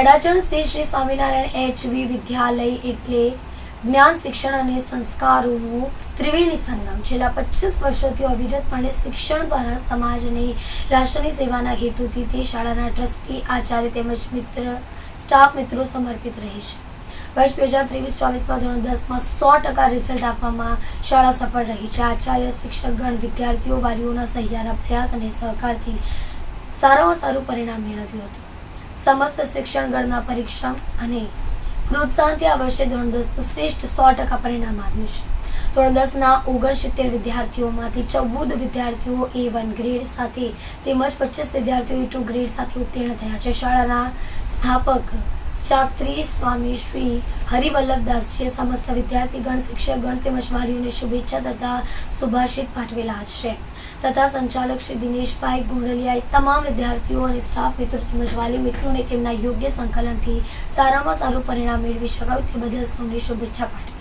અડાજણ સ્થિત શ્રી સ્વામિનારાયણ એચવી વિદ્યાલય એટલે જ્ઞાન, શિક્ષણ અને સંસ્કારોનું ત્રિવેણી સંગમ છેલ્લા પચીસ વર્ષોથી અવિરતપણે શિક્ષણ દ્વારા સમાજ અને રાષ્ટ્રની સેવાના હેતુથી તે શાળાના ટ્રસ્ટી, આચાર્ય તેમજ મિત્ર, સ્ટાફ મિત્રો સમર્પિત રહે છે. વર્ષ બે હજાર ત્રેવીસ ચોવીસમાં ધોરણ દસમાં સો ટકા રિઝલ્ટ આપવામાં શાળા સફળ રહી છે. આચાર્ય શિક્ષકગણ વિદ્યાર્થીઓ, વાલીઓના સહિયારા પ્રયાસ અને સહકારથી સારામાં સારું પરિણામ મેળવ્યું હતું. સમસ્ત શિક્ષણગણના પરીક્ષા અને પ્રોત્સાહનથી આ વર્ષે ધોરણ દસનું શ્રેષ્ઠ સો ટકા પરિણામ આવ્યું છે. ધોરણ દસના ઓગણસિત્તેર વિદ્યાર્થીઓમાંથી ચૌદ વિદ્યાર્થીઓ એ વન ગ્રેડ સાથે તેમજ પચીસ વિદ્યાર્થીઓ એ ટુ ગ્રેડ સાથે ઉત્તીર્ણ થયા છે. શાળાના સ્થાપક શાસ્ત્રી સ્વામી શ્રી હરિવલ્લભદાસજીએ સમસ્ત વિદ્યાર્થીગણ શિક્ષકગણ તેમજ વાલીઓને શુભેચ્છા તથા સુભાષિત પાઠવેલા છે તથા સંચાલક શ્રી દિનેશભાઈ ગોંડલિયાએ તમામ વિદ્યાર્થીઓ અને સ્ટાફ મિત્રો તેમજ વાલી મિત્રોને તેમના યોગ્ય સંકલનથી સારામાં સારું પરિણામ મેળવી શકાય તે બદલ સૌને શુભેચ્છા પાઠવી